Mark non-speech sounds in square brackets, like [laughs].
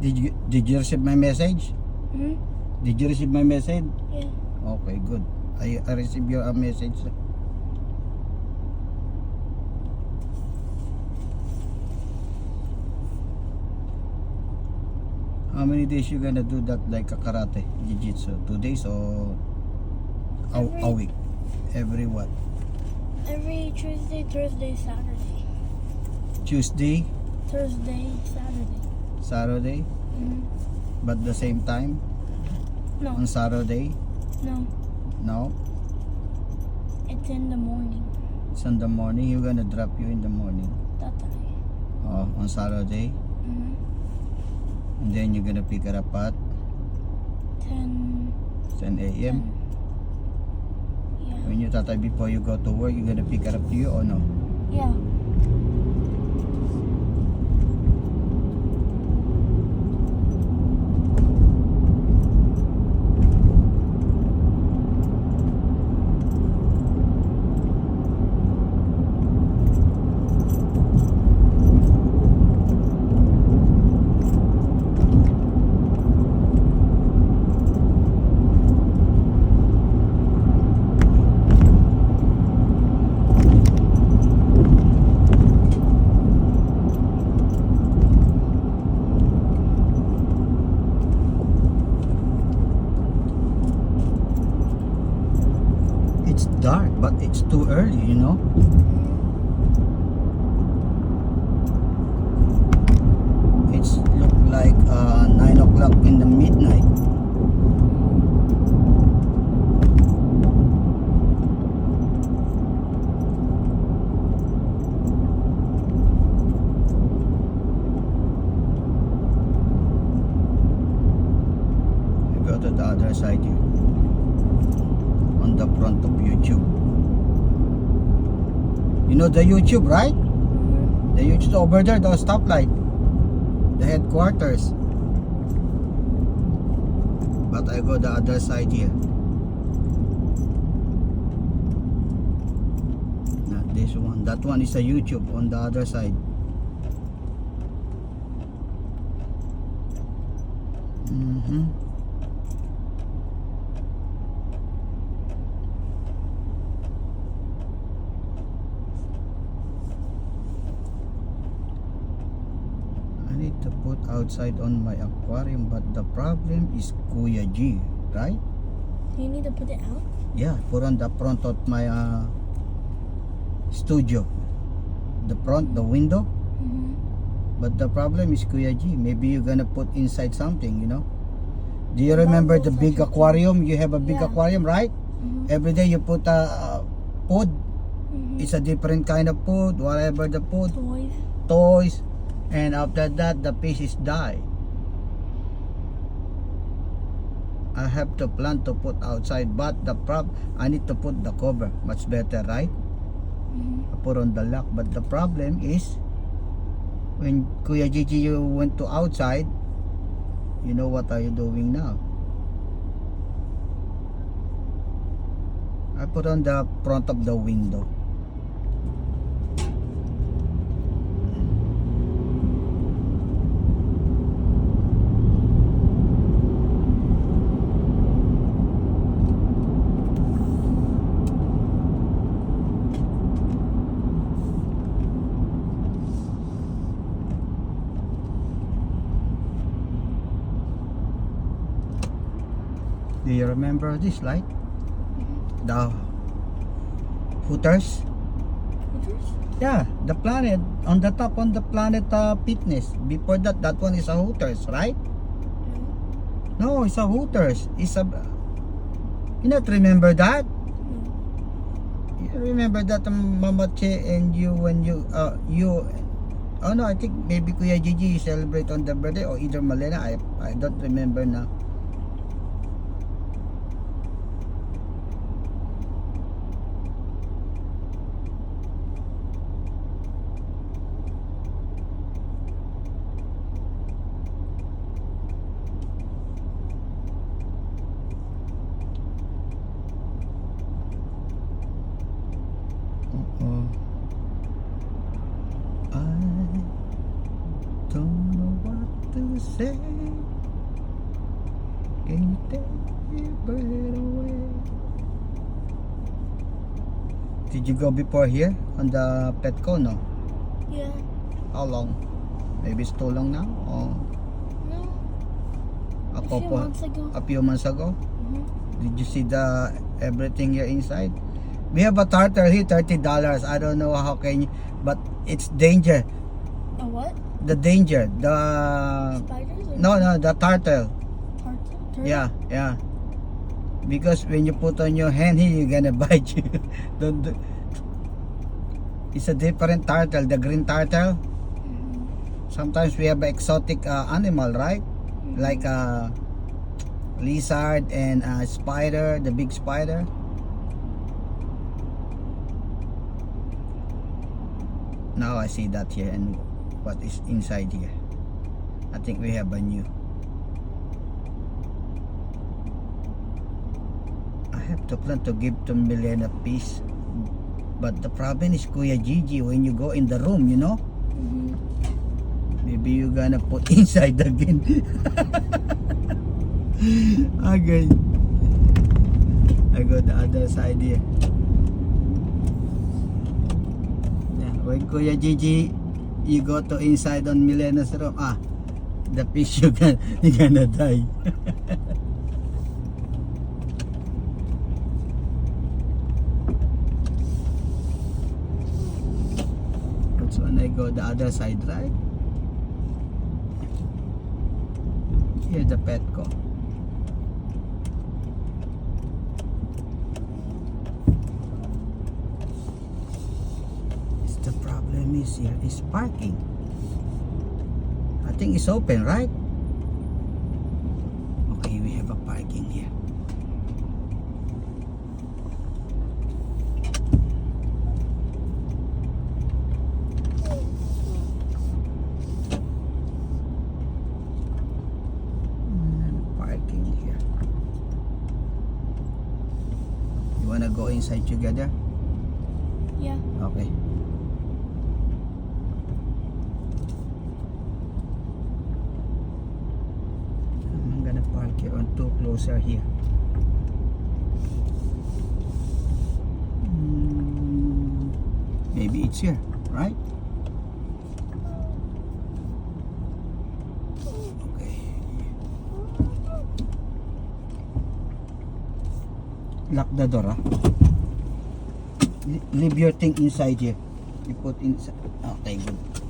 Did you did you receive my message? Hmm? Did you receive my message? Yeah. Okay, good. I, I received your uh, message. How many days you gonna do that like a karate, jiu-jitsu? Two days or a, a Every- week? Every what? Every Tuesday, Thursday, Saturday. Tuesday, Thursday, Saturday. Saturday, hmm but the same time No, on Saturday? no. No, It's in the morning. it's in the morning. You're gonna drop you in the morning. Tatay. Oh, on Saturday, hmm and then you're gonna pick her up at 10. 10 a.m. 10. Yeah. When you tatay before you go to work, you gonna pick her up to you or no? Yeah. Dark, but it's too early, you know? It's look like uh, 9 o'clock in the midnight. Go to the other side here. On the front of YouTube. You know the YouTube, right? hmm The YouTube over there, the stoplight. The headquarters. But I go the other side here. Not this one. That one is a YouTube on the other side. Mm-hmm. To put outside on my aquarium, but the problem is Kuya G, right? You need to put it out? Yeah, put on the front of my uh, studio. The front, the window. hmm But the problem is Kuya G. Maybe you're gonna put inside something, you know? Do you remember the big aquarium? You have a big Yeah. aquarium, right? hmm Every day you put a uh, food. hmm It's a different kind of food, whatever the food, Toys. toys, and after that the fishes die. I have to plan to put outside, but the prob I need to put the cover. Much better, right? hmm I put on the lock, but the problem is when Kuya Gigi you went to outside, you know what are you doing now? I put on the front of the window. Do you remember this light? The Hooters? Hooters? Yeah, the planet on the top on the planet uh, fitness. Before that, that one is a Hooters, right? No. It's a Hooters. It's a. You not remember that? You remember that um, Mama Che and you when you uh you. Oh no, I think maybe Kuya Gigi celebrate on the birthday or either Malena. I I don't remember now. Uh-oh. I don't know what say, you take your breath away? Did you go before here on the Petco, no? Yeah. How long? Maybe it's too long now? Or No. a A few couple, months ago. a few months ago? Mhm. Did you see the everything here inside? We have a tartar here, thirty dollars. I don't know how can you, but it's danger. A what? The danger. The Spiders? Or no, no, the turtle. Yeah, yeah. Because when you put on your hand [laughs] here, you're gonna bite you. Don't do- It's a different turtle, the green turtle. Mhm. Sometimes we have exotic uh, animal, right? Mhm. Like a lizard and a spider, the big spider. Now I see that here and what is inside here. I think we have a new. Have to plan to give to Milena piece. But the problem is Kuya Gigi when you go in the room, you know? Mhm. Maybe you gonna put [laughs] inside again. [laughs] okay. I got the other side here. Yeah, when Kuya Gigi, you go to inside on Milena's room, ah, the fish [laughs] you gonna, you gonna die. That's when I the other side, right? Here the pet ko. It's the problem is here is parking. I think it's open, right? Okay, we have a parking here. Mm, parking here. You wanna go inside together? Yeah. Okay. I'm gonna park here on two closer here. Mm, Maybe it's here, right? Okay. Lock the door, ah. Leave your thing inside here. You put inside. Okay, good.